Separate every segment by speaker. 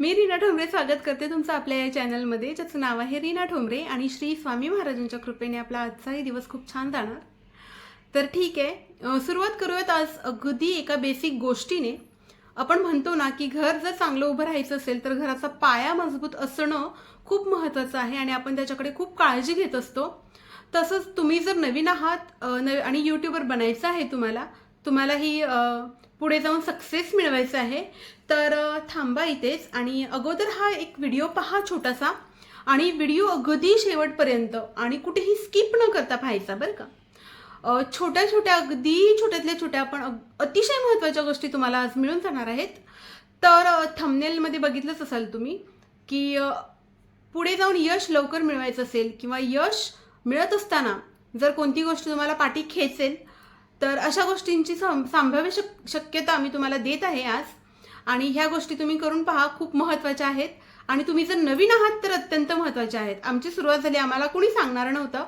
Speaker 1: मी रीना ठोंबरे स्वागत करते तुमचं आपल्या या चॅनलमध्ये ज्याचं नाव आहे रीना ठोंबरे आणि श्री स्वामी महाराजांच्या कृपेने आपला आजचाही दिवस खूप छान जाणार. तर ठीक आहे सुरुवात करूयात आज अगदी एका बेसिक गोष्टीने. आपण म्हणतो ना की घर जर चांगलं उभं राहायचं असेल तर घराचा पाया मजबूत असणं खूप महत्त्वाचं आहे आणि आपण त्याच्याकडे खूप काळजी घेत असतो. तसंच तुम्ही जर नवीन आहात नवी आणि यूट्यूबर बनायचं आहे तुम्हाला तुम्हालाही ही पुढे जाऊन सक्सेस मिळवायचं आहे. तर थांबा इथेच आणि अगोदर हा एक व्हिडिओ पहा छोटासा आणि व्हिडिओ अगदी शेवटपर्यंत आणि कुठेही स्किप न करता पाहायचा बरं का. छोट्या छोट्या अगदी छोट्यातल्या छोट्या पण अतिशय महत्त्वाच्या गोष्टी तुम्हाला आज मिळून जाणार आहेत. तर थमनेलमध्ये बघितलंच असाल तुम्ही की पुढे जाऊन यश लवकर मिळवायचं असेल किंवा यश मिळत असताना जर कोणती गोष्ट तुम्हाला पाठी खेचेल तर अशा गोष्टींची सं संभाव्य शक शक्यता मी तुम्हाला देत आहे आज. आणि ह्या गोष्टी तुम्ही करून पहा खूप महत्त्वाच्या आहेत. आणि तुम्ही जर नवीन आहात तर अत्यंत महत्त्वाच्या आहेत. आमची सुरुवात झाली आम्हाला कोणी सांगणार नव्हतं.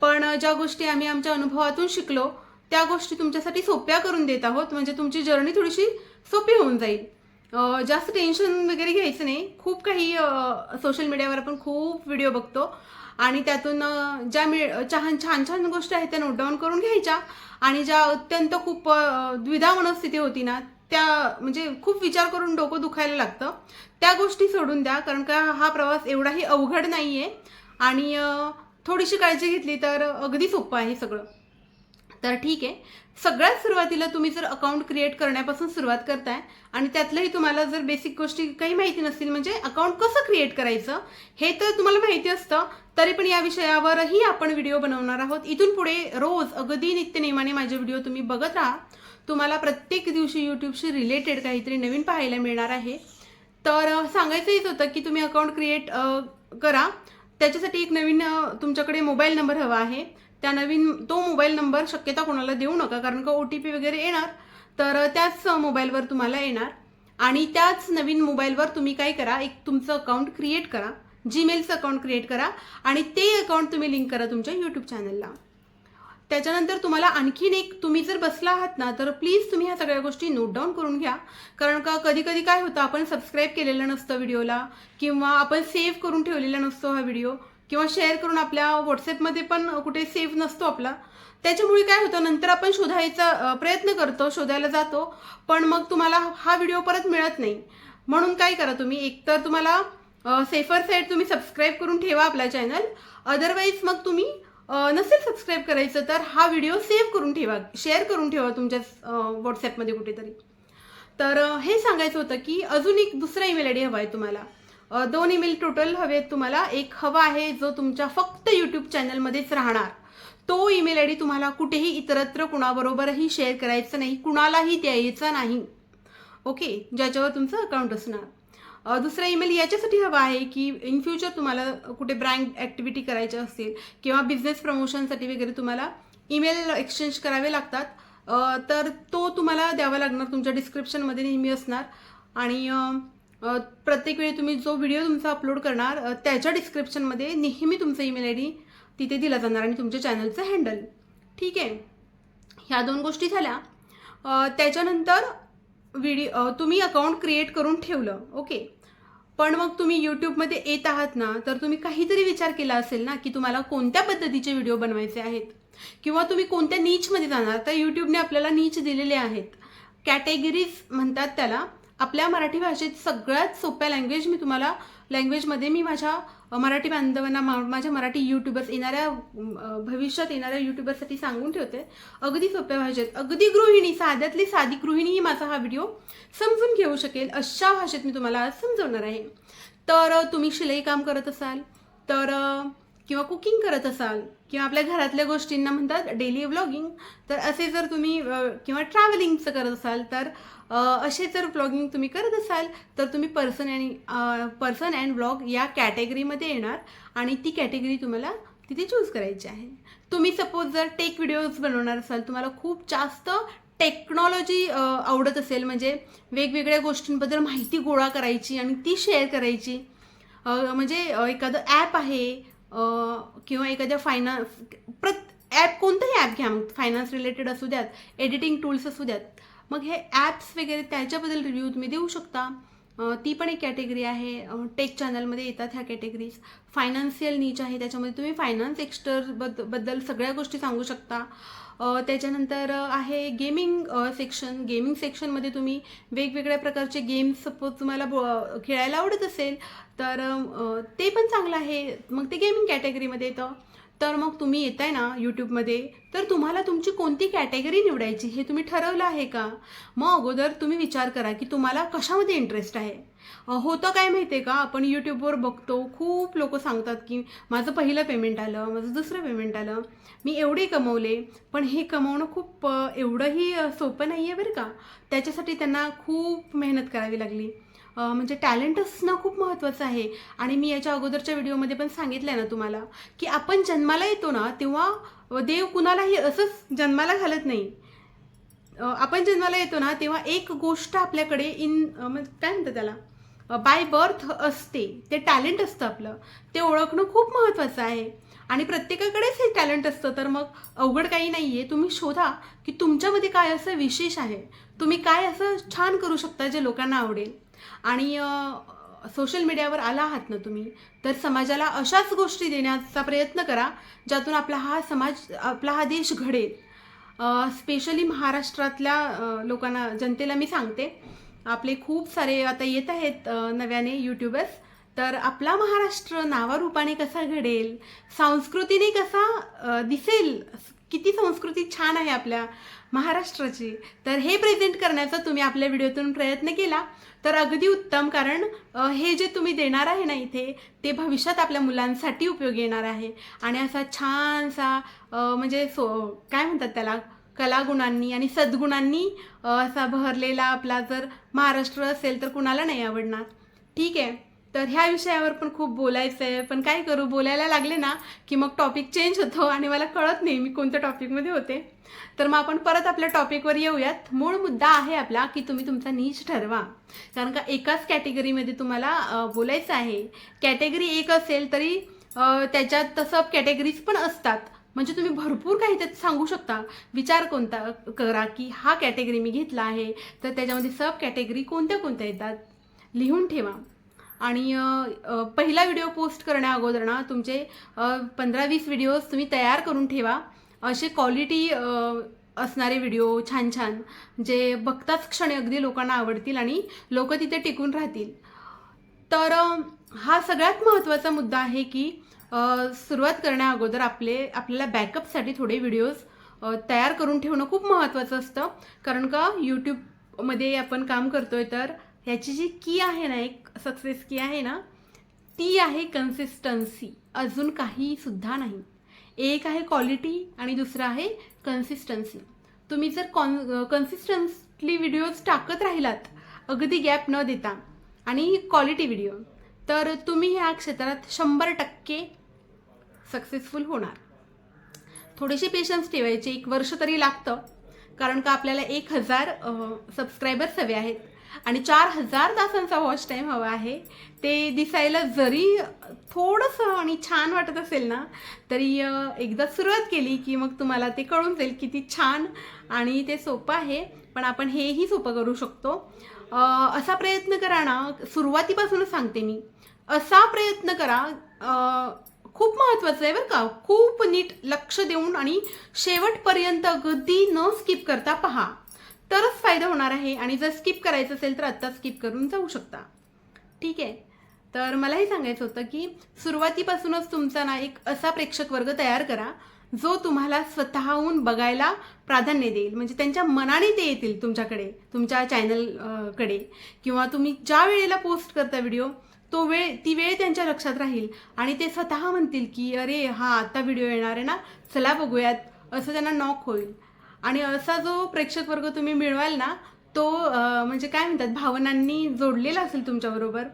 Speaker 1: पण ज्या गोष्टी आम्ही आमच्या अनुभवातून शिकलो त्या गोष्टी तुमच्यासाठी सोप्या करून देत आहोत. म्हणजे तुमची जर्नी थोडीशी सोपी होऊन जाईल. जास्त टेन्शन वगैरे घ्यायचं नाही. खूप काही सोशल मीडियावर आपण खूप व्हिडिओ बघतो. आणि त्यातून ज्या मिळ छान छान छान गोष्टी आहेत त्या नोट डाऊन करून घ्यायच्या. आणि ज्या अत्यंत खूप द्विधा मनस्थिती होती ना त्या म्हणजे खूप विचार करून डोकं दुखायला लागतं. त्या गोष्टी सोडून द्या कारण का हा प्रवास एवढाही अवघड नाही आहे आणि थोडीशी काळजी घेतली तर अगदी सोपं आहे सगळं. तर ठीक आहे. सगळ्यात सुरुवातीला तुम्ही जर अकाउंट क्रिएट करण्यापासून सुरुवात करताय आणि त्यातलंही तुम्हाला जर बेसिक गोष्टी काही माहिती नसतील म्हणजे अकाउंट कसं क्रिएट करायचं हे तर तुम्हाला माहिती असतं. तरी पण या विषयावरही आपण व्हिडिओ बनवणार आहोत. इथून पुढे रोज अगदी नित्यनेमाने माझे व्हिडिओ तुम्ही बघत राहा. तुम्हाला प्रत्येक दिवशी यूट्यूबशी रिलेटेड काहीतरी नवीन पाहायला मिळणार आहे. तर अ, सांगायचं होतं की तुम्ही अकाउंट क्रिएट करा. त्याच्यासाठी एक नवीन तुमच्याकडे मोबाईल नंबर हवा आहे. त्या नवीन तो मोबाईल नंबर शक्यता कोणाला देऊ नका कारण का ओ टी पी वगैरे येणार तर त्याच मोबाईलवर तुम्हाला येणार. आणि त्याच नवीन मोबाईलवर तुम्ही काय करा एक तुमचं अकाउंट क्रिएट करा जीमेलचं अकाउंट क्रिएट करा आणि ते अकाउंट तुम्ही लिंक करा तुमच्या यूट्यूब चॅनलला त्याच्यानंतर तुम्हाला आणखीन एक तुम्ही जर बसला आहात ना तर प्लीज तुम्ही ह्या सगळ्या गोष्टी नोट डाऊन करून घ्या. कारण का कधी कधी काय होतं आपण सबस्क्राईब केलेलं नसतं व्हिडिओला किंवा आपण सेव्ह करून ठेवलेला नसतो हा व्हिडिओ किंवा शेअर करून आपल्या व्हॉट्सॲपमध्ये पण कुठे सेव्ह नसतो आपला. त्याच्यामुळे काय होतं नंतर आपण शोधायचा प्रयत्न करतो शोधायला जातो पण मग तुम्हाला हा व्हिडिओ परत मिळत नाही. म्हणून काय करा तुम्ही एकतर तुम्हाला सेफर साईड तुम्ही सबस्क्राईब करून ठेवा आपला चॅनल अदरवाईज मग तुम्ही नसेल सबस्क्राईब करायचं तर हा व्हिडिओ सेव्ह करून ठेवा शेअर करून ठेवा तुमच्या व्हॉट्सॲपमध्ये कुठेतरी. तर हे सांगायचं होतं की अजून एक दुसरा ईमेल आय डी हवा आहे तुम्हाला. दोन ईमेल टोटल हवे आहेत तुम्हाला एक हवा आहे जो तुमच्या फक्त यूट्यूब चॅनलमध्येच राहणार. तो ईमेल आय डी तुम्हाला कुठेही इतरत्र कुणाबरोबरही शेअर करायचं नाही कुणालाही द्यायचा नाही. ओके? ज्याच्यावर तुमचं अकाउंट असणार. दुसरा ईमेल याच्यासाठी हवा आहे की इन फ्युचर तुम्हाला कुठे ब्रँड ॲक्टिव्हिटी करायच्या असतील किंवा बिझनेस प्रमोशनसाठी वगैरे तुम्हाला ईमेल एक्सचेंज करावे लागतात. तर तो तुम्हाला द्यावा लागणार तुमच्या डिस्क्रिप्शनमध्ये नेहमी असणार. आणि प्रत्येक वेळी तुम्ही जो व्हिडिओ तुमचा अपलोड करणार त्याच्या डिस्क्रिप्शनमध्ये नेहमी तुमचा ईमेल आय डी तिथे दिला जाणार आणि तुमच्या चॅनलचं हँडल ठीक आहे? ह्या दोन गोष्टी झाल्या. त्याच्यानंतर व्हिडिओ तुम्ही अकाउंट क्रिएट करून ठेवलं ओके पण मग तुम्ही यूट्यूबमध्ये येत आहात ना तर तुम्ही काहीतरी विचार केला असेल ना की तुम्हाला कोणत्या पद्धतीचे व्हिडिओ बनवायचे आहेत? किंवा तुम्ही कोणत्या नीचमध्ये जाणार तर यूट्यूबने आपल्याला नीच दिलेले आहेत. कॅटेगरीज म्हणतात त्याला. आपल्या मराठी भाषेत सगळ्यात सोप्या लँग्वेज मी तुम्हाला लँग्वेजमध्ये मी माझ्या मराठी बांधवांना मा- माझ्या मराठी युट्यूबर्स येणाऱ्या भविष्यात येणाऱ्या युट्यूबर्ससाठी सांगून ठेवते. अगदी सोप्या भाषेत अगदी गृहिणी साध्यातली साधी गृहिणीही माझा हा व्हिडिओ समजून घेऊ शकेल. अशा भाषेत मी तुम्हाला आज समजवणार आहे. तर तुम्ही शिलाई काम करत असाल तर किंवा कुकिंग करत असाल किंवा आपल्या घरातल्या गोष्टींना म्हणतात डेली व्लॉगिंग तर असे जर तुम्ही किंवा ट्रॅव्हलिंगचं करत असाल तर असे जर व्लॉगिंग तुम्ही करत असाल तर तुम्ही पर्सन आणि पर्सन अँड व्लॉग या कॅटेगरीमध्ये येणार आणि ती कॅटेगरी तुम्हाला तिथे चूज करायची आहे. तुम्ही सपोज जर टेक व्हिडिओज बनवणार असाल तुम्हाला खूप जास्त टेक्नॉलॉजी आवडत असेल म्हणजे वेगवेगळ्या गोष्टींबद्दल माहिती गोळा करायची आणि ती शेअर करायची. म्हणजे एखादं ॲप आहे किंवा एखाद्या फायनान्स प्रत ॲप कोणतंही ॲप घ्या. मग फायनान्स रिलेटेड असू द्यात एडिटिंग टूल्स असू द्यात. मग हे ॲप्स वगैरे त्याच्याबद्दल रिव्ह्यू तुम्ही देऊ शकता. ती पण एक कॅटेगरी आहे. टेक चॅनलमध्ये येतात ह्या कॅटेगरीज फायनान्शियल नीच आहे त्याच्यामध्ये तुम्ही फायनान्स एक्स्टर बद्दबद्दल सगळ्या गोष्टी सांगू शकता. त्याच्यानंतर आहे गेमिंग सेक्शन गेमिंग सेक्शनमध्ये तुम्ही वेगवेगळ्या प्रकारचे गेम्स सपोज तुम्हाला खेळायला आवडत असेल तर ते पण चांगलं आहे. मग ते गेमिंग कॅटेगरीमध्ये येतं. तर मग तुम्ही येताय ना यूट्यूबमध्ये तर तुम्हाला तुमची कोणती कॅटेगरी निवडायची हे तुम्ही ठरवलं आहे का? मग अगोदर तुम्ही विचार करा की तुम्हाला कशामध्ये इंटरेस्ट आहे? होतं काय माहिती आहे का? आपण यूट्यूबवर बघतो खूप लोक सांगतात की माझं पहिलं पेमेंट आलं माझं दुसरं पेमेंट आलं मी एवढे कमवले पण हे कमवणं खूप एवढंही सोपं नाही आहे बरं का? त्याच्यासाठी त्यांना खूप मेहनत करावी लागली. म्हणजे टॅलेंट असणं खूप महत्त्वाचं आहे. आणि मी याच्या अगोदरच्या व्हिडिओमध्ये पण सांगितलं आहे ना तुम्हाला की आपण जन्माला येतो ना तेव्हा देव कुणालाही असंच जन्माला घालत नाही. आपण जन्माला येतो ना तेव्हा एक गोष्ट आपल्याकडे इन म्हणजे काय म्हणतात त्याला? बाय बर्थ असते. ते टॅलेंट असतं आपलं. ते ओळखणं खूप महत्त्वाचं आहे. आणि प्रत्येकाकडेच हे टॅलेंट असतं. तर मग अवघड काही नाही आहे तुम्ही शोधा की तुमच्यामध्ये काय असं विशेष आहे. तुम्ही काय असं छान करू शकता जे लोकांना आवडेल. आणि सोशल मीडियावर आला आहात ना तुम्ही तर समाजाला अशाच गोष्टी देण्याचा प्रयत्न करा ज्यातून आपला हा समाज आपला हा देश घडेल. स्पेशली महाराष्ट्रातल्या लोकांना जनतेला मी सांगते आपले खूप सारे आता येत आहेत नव्याने यूट्यूबर्स तर आपला महाराष्ट्र नावारूपाने कसा घडेल संस्कृतीने कसा दिसेल किती संस्कृती छान आहे आपल्या महाराष्ट्राची. तर हे प्रेझेंट करण्याचा तुम्ही आपल्या व्हिडिओतून प्रयत्न केला. तर अगदी उत्तम कारण हे जे तुम्ही देणार आहे ना इथे ते भविष्यात आपल्या मुलांसाठी उपयोगी येणार आहे. आणि असा छानसा म्हणजे सो काय म्हणतात त्याला कलागुणांनी आणि सद्गुणांनी असा बहरलेला आपला जर महाराष्ट्र असेल तर कुणाला नाही आवडणार. ठीक आहे. तर ह्या विषयावर पण खूप बोलायचं आहे पण काय करू बोलायला लागले ना की मग टॉपिक चेंज होतो आणि मला कळत नाही मी कोणत्या टॉपिकमध्ये होते. तर मग आपण परत आपल्या टॉपिकवर येऊयात. मूळ मुद्दा आहे आपला की तुम्ही तुमचा नीच ठरवा. कारण का एकाच कॅटेगरीमध्ये तुम्हाला बोलायचं आहे. कॅटेगरी एक असेल तरी त्याच्यात सब कॅटेगरीज पण असतात. म्हणजे तुम्ही भरपूर काही त्यात सांगू शकता. विचार कोणता करा की हा कॅटेगरी मी घेतला आहे. तर त्याच्यामध्ये सब कॅटेगरी कोणत्या कोणत्या येतात? लिहून ठेवा. आणि पहिला व्हिडिओ पोस्ट करण्या अगोदर ना तुमचे पंधरा वीस व्हिडिओज तुम्ही तयार करून ठेवा. असे क्वालिटी असणारे व्हिडिओ छान छान जे बघताच क्षणी अगदी लोकांना आवडतील आणि लोक तिथे टिकून राहतील. तर हा सगळ्यात महत्त्वाचा मुद्दा आहे की सुरुवात करण्या अगोदर आपले आपल्याला बॅकअपसाठी थोडे व्हिडिओज तयार करून ठेवणं खूप महत्त्वाचं असतं. कारण का यूट्यूबमध्ये आपण काम करतोय तर ह्याची जी की आहे ना एक सक्सेस की आहे ना ती आहे कन्सिस्टन्सी अजून काहीसुद्धा नाही. एक आहे क्वालिटी आणि दुसरं आहे कन्सिस्टन्सी तुम्ही जर कॉन कन्सिस्टन्सली व्हिडिओज टाकत राहिलात अगदी गॅप न देता आणि क्वालिटी व्हिडिओ तर तुम्ही ह्या क्षेत्रात शंभर टक्के सक्सेसफुल होणार. थोडेसे पेशन्स ठेवायचे एक वर्ष तरी लागतं कारण का आपल्याला एक हजार सबस्क्रायबर्स हवे आहेत. आणि चार हजार तासांचा वॉच टाईम हवा आहे. ते दिसायला जरी थोडंसं आणि छान वाटत असेल ना तरी एकदा सुरुवात केली की मग तुम्हाला ते कळून जाईल किती छान आणि ते सोपं आहे. पण आपण हेही सोपं करू शकतो. असा प्रयत्न करा ना सुरुवातीपासूनच सांगते मी. असा प्रयत्न करा खूप महत्त्वाचं आहे बरं का. खूप नीट लक्ष देऊन आणि शेवटपर्यंत अगदी न स्किप करता पहा. तरच फायदा होणार आहे आणि जर स्किप करायचं असेल तर आत्ता स्किप करून जाऊ शकता. ठीक आहे? तर मलाही सांगायचं होतं की सुरुवातीपासूनच तुमचा ना एक असा प्रेक्षक वर्ग तयार करा जो तुम्हाला स्वतःहून बघायला प्राधान्य देईल. म्हणजे त्यांच्या मनाने ते येतील तुमच्याकडे तुमच्या चॅनलकडे किंवा तुम्ही ज्या वेळेला पोस्ट करता व्हिडिओ तो वेळ ती वेळ त्यांच्या लक्षात राहील. आणि ते स्वतः म्हणतील की अरे हा आता व्हिडिओ येणार आहे ना चला बघूयात. असं त्यांना नॉक होईल. आणि असा जो प्रेक्षक वर्ग तुम्ही मिळवाल ना तो म्हणजे काय म्हणतात भावनांनी जोडलेला असेल तुमच्याबरोबर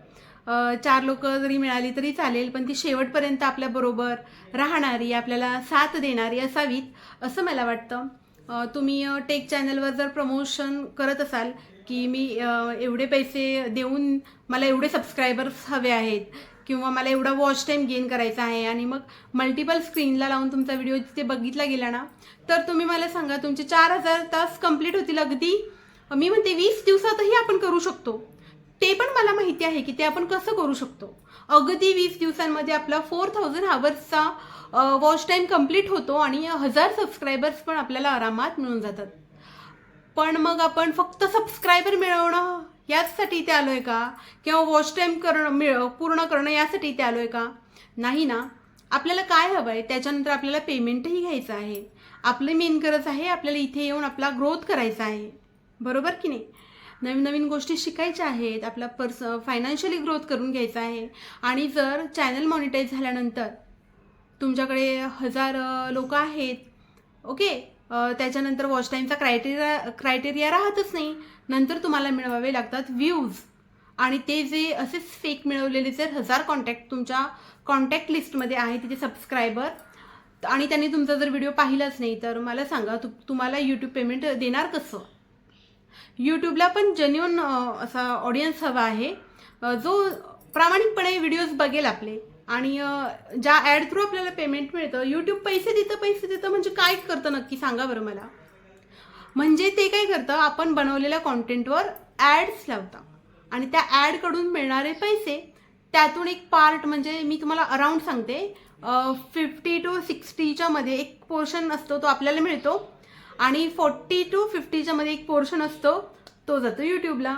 Speaker 1: चार लोक जरी मिळाली तरी चालेल पण ती शेवटपर्यंत आपल्याबरोबर राहणारी आपल्याला साथ देणारी असावीत असं मला वाटतं. तुम्ही टेक चॅनलवर जर प्रमोशन करत असाल की मी एवढे पैसे देऊन मला एवढे सबस्क्रायबर्स हवे आहेत किंवा मला एवढा वॉच टाईम गेन करायचा आहे आणि मग मल्टिपल स्क्रीनला लावून तुमचा व्हिडिओ तिथे बघितला गेला ना तर तुम्ही मला सांगा तुमचे चार हजार तास कंप्लीट होतील अगदी. मी म्हणते वीस दिवसातही आपण करू शकतो. ते पण मला माहिती आहे की ते आपण कसं करू शकतो. अगदी वीस दिवसांमध्ये आपला फोर थाउजंड आवर्सचा वॉच टाईम कंप्लीट होतो आणि हजार सबस्क्रायबर्स पण आपल्याला आरामात मिळून जातात. पण मग आपण फक्त सबस्क्रायबर मिळवणं याचसाठी इथे आहे का? किंवा वॉच टाईम करणं मिळ पूर्ण करणं यासाठी इथे आहे का? नाही ना. आपल्याला काय हवं आहे त्याच्यानंतर आपल्याला पेमेंटही घ्यायचं आहे. आपली मेन गरज आहे आपल्याला इथे येऊन आपला ग्रोथ करायचा आहे. बरोबर की नाही? नवीन नवीन गोष्टी शिकायच्या आहेत. आपला पर्स फायनान्शियली ग्रोथ करून घ्यायचा आहे. आणि जर चॅनल मॉनिटाईज झाल्यानंतर तुमच्याकडे हजार लोक आहेत. ओके त्याच्यानंतर वॉच टाईमचा क्रायटेरिया क्रायटेरिया राहतच नाही. नंतर तुम्हाला मिळवावे लागतात व्ह्यूज आणि ते जे असेच फेक मिळवलेले जर हजार कॉन्टॅक्ट तुमच्या कॉन्टॅक्ट लिस्टमध्ये आहे तिथे सबस्क्रायबर आणि त्यांनी तुमचा जर व्हिडिओ पाहिलाच नाही तर मला सांगा तु तुम्हाला यूट्यूब पेमेंट देणार कसं? यूट्यूबला पण जेन्युन असा ऑडियन्स हवा आहे. जो प्रामाणिकपणे व्हिडिओज बघेल आपले. आणि ज्या ॲड थ्रू आपल्याला पेमेंट मिळतं यूट्यूब पैसे देतं पैसे देतं म्हणजे काय करतं नक्की सांगा बरं मला. म्हणजे ते काय करतं आपण बनवलेल्या कॉन्टेंटवर ॲड्स लावता. आणि त्या ॲडकडून मिळणारे पैसे त्यातून एक पार्ट म्हणजे मी तुम्हाला अराऊंड सांगते फिफ्टी टू सिक्स्टीच्या मध्ये एक पोर्शन असतो तो आपल्याला मिळतो. आणि फोर्टी टू फिफ्टीच्या मध्ये एक पोर्शन असतो तो जातो यूट्यूबला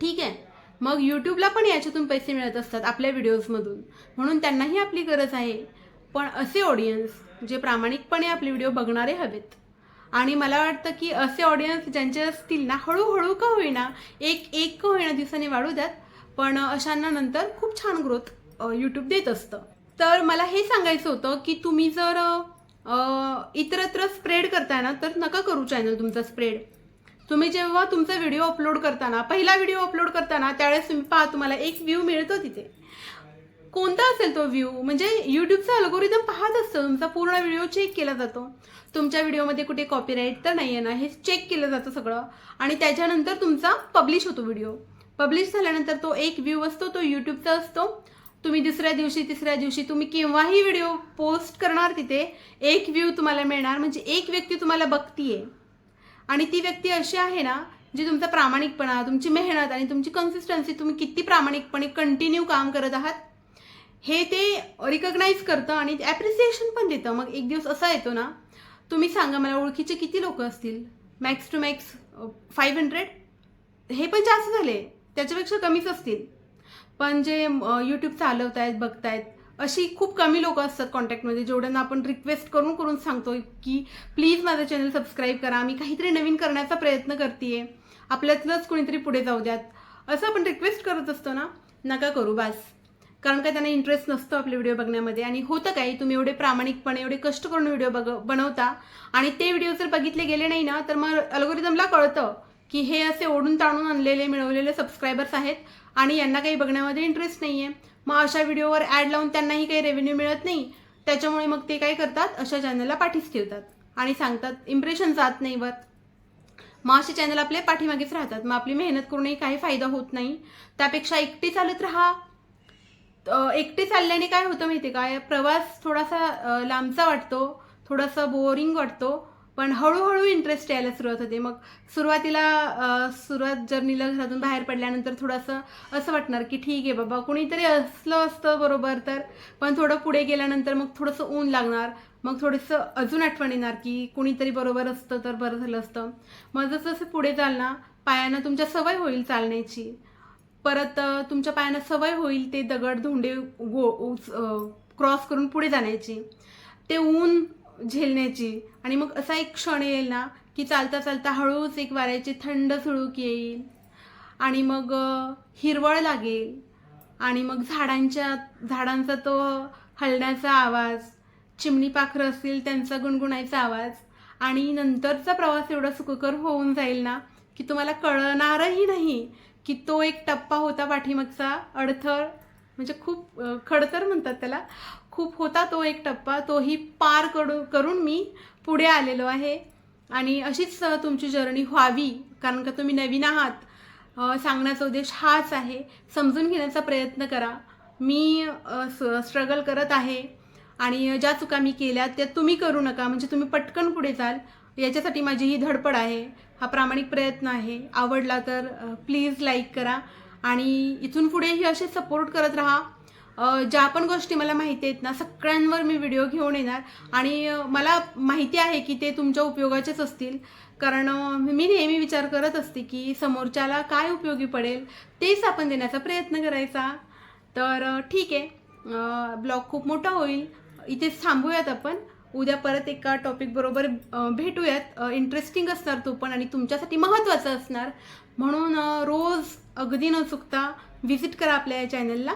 Speaker 1: ठीक आहे? मग यूट्यूबला पण याच्यातून पैसे मिळत असतात आपल्या व्हिडिओजमधून म्हणून त्यांनाही आपली गरज आहे. पण असे ऑडियन्स जे प्रामाणिकपणे आपले व्हिडिओ बघणारे हवेत. आणि मला वाटतं की असे ऑडियन्स ज्यांचे असतील ना हळूहळू का होईना एक एक का होईना दिवसांनी वाढू द्यात. पण अशांना नंतर खूप छान ग्रोथ यूट्यूब देत असतं. तर मला हे सांगायचं होतं की तुम्ही जर इतरत्र स्प्रेड करताय ना तर नका करू चॅनल तुमचा स्प्रेड तुम्ही जेव्हा तुमचा व्हिडिओ अपलोड करताना पहिला व्हिडिओ अपलोड करताना त्यावेळेस तुम्ही पहा तुम्हाला एक व्ह्यू मिळतो तिथे. कोणता असेल तो व्ह्यू म्हणजे युट्यूबचा अल्गोरिदम पाहत असतं तुमचा पूर्ण व्हिडिओ चेक केला जातो. तुमच्या व्हिडिओमध्ये कुठे कॉपीराईट तर नाही आहे ना हे चेक केलं जातं सगळं. आणि त्याच्यानंतर तुमचा पब्लिश होतो व्हिडिओ पब्लिश झाल्यानंतर तो एक व्ह्यू असतो तो यूट्यूबचा असतो. तुम्ही दुसऱ्या दिवशी तिसऱ्या दिवशी तुम्ही केव्हाही व्हिडिओ पोस्ट करणार तिथे एक व्ह्यू तुम्हाला मिळणार. म्हणजे एक व्यक्ती तुम्हाला बघतीये. आणि ती व्यक्ती अशी आहे ना जी तुमचा प्रामाणिकपणा तुमची मेहनत आणि तुमची कन्सिस्टन्सी तुम्ही किती प्रामाणिकपणे कंटिन्यू काम करत आहात हे ते रिकग्नाईज करतं आणि ॲप्रिसिएशन पण देतं. मग एक दिवस असा येतो ना तुम्ही सांगा मला ओळखीचे किती लोक असतील? Max to max five hundred हे पण जास्त झाले. त्याच्यापेक्षा कमीच असतील. पण जे यूट्यूब चालवत आहेत बघतायत अशी खूप कमी लोक असतात कॉन्टॅक्टमध्ये जेवढ्यांना आपण रिक्वेस्ट करून करून सांगतो की प्लीज माझं चॅनल सबस्क्राईब करा मी काहीतरी नवीन करण्याचा प्रयत्न करते आपल्यातलंच कोणीतरी पुढे जाऊ द्यात. असं आपण रिक्वेस्ट करत असतो ना नका करू बास. कारण का त्यांना इंटरेस्ट नसतो आपले व्हिडिओ बघण्यामध्ये. आणि होतं काय तुम्ही एवढे प्रामाणिकपणे एवढे कष्ट करून व्हिडिओ बघ बनवता. आणि ते व्हिडिओ जर बघितले गेले नाही ना तर मग अल्गोरिदमला कळतं की हे असे ओढून ताणून आणलेले मिळवलेले सबस्क्रायबर्स आहेत. आणि यांना काही बघण्यामध्ये इंटरेस्ट नाही आहे मग अशा व्हिडिओवर ॲड लावून त्यांनाही काही रेव्हेन्यू मिळत नाही. त्याच्यामुळे मग ते काय करतात? अशा चॅनलला पाठीच ठेवतात. आणि सांगतात इम्प्रेशन जात नाही वर. मग असे चॅनल आपले पाठीमागेच राहतात. मग आपली मेहनत करूनही काही फायदा होत नाही. त्यापेक्षा एकटी चालत राहा. एकटे चालल्याने काय होतं माहिती आहे काय प्रवास थोडासा लांबचा वाटतो. थोडासा बोरिंग वाटतो. पण हळूहळू इंटरेस्ट यायला सुरुवात होते. मग सुरुवातीला सुरुवात जर्नीला घरातून बाहेर पडल्यानंतर थोडंसं असं वाटणार की ठीक आहे बाबा कुणीतरी असलं असतं बरोबर तर. पण थोडं पुढे गेल्यानंतर मग थोडंसं ऊन लागणार. मग थोडंसं अजून आठवण येणार की कुणीतरी बरोबर असतं तर बरं झालं असतं. मग जसं जसं पुढे चालणार ना पायांना तुमच्या सवय होईल चालण्याची. परत तुमच्या पायांना सवय होईल ते दगड धोंडे गो क्रॉस करून पुढे जाण्याची. ते ऊन झेलण्याची. आणि मग असा एक क्षण येईल ना की चालता चालता हळूच एक वाऱ्याची थंड सुळूक येईल. आणि मग हिरवळ लागेल. आणि मग झाडांच्या झाडांचा तो हलण्याचा आवाज चिमणी पाखरं असतील त्यांचा गुणगुणायचा आवाज आणि नंतरचा प्रवास एवढा सुखकर होऊन जाईल ना की तुम्हाला कळणारही नाही की तो एक टप्पा होता पाठीमागचा अडथळ. म्हणजे खूप खडतर म्हणतात त्याला. खूप होता तो एक टप्पा. तोही पार करू करून मी पुढे आलेलो आहे. आणि अशीच तुमची जर्नी व्हावी. कारण का तुम्ही नवीन आहात. सांगण्याचा उद्देश हाच आहे. समजून घेण्याचा प्रयत्न करा. मी स्ट्रगल करत आहे. आणि ज्या चुका मी केल्या त्या तुम्ही करू नका. म्हणजे तुम्ही पटकन पुढे जाल. याच्यासाठी माझी ही धडपड आहे. हा प्रामाणिक प्रयत्न आहे. आवडला तर प्लीज लाईक करा. आणि इथून पुढेही असे सपोर्ट करत राहा. ज्या पण गोष्टी मला माहिती आहेत ना सगळ्यांवर मी व्हिडिओ घेऊन येणार. आणि मला माहिती आहे की ते तुमच्या उपयोगाचेच असतील. कारण मी नेहमी विचार करत असते की समोरच्याला काय उपयोगी पडेल तेच आपण देण्याचा प्रयत्न करायचा. तर ठीक आहे. ब्लॉग खूप मोठा होईल. इथेच थांबूयात आपण. उद्या परत एका टॉपिकबरोबर भेटूयात. इंटरेस्टिंग असणार तो पण आणि तुमच्यासाठी महत्त्वाचा असणार. म्हणून रोज अगदी न चुकता व्हिजिट करा आपल्या या चॅनलला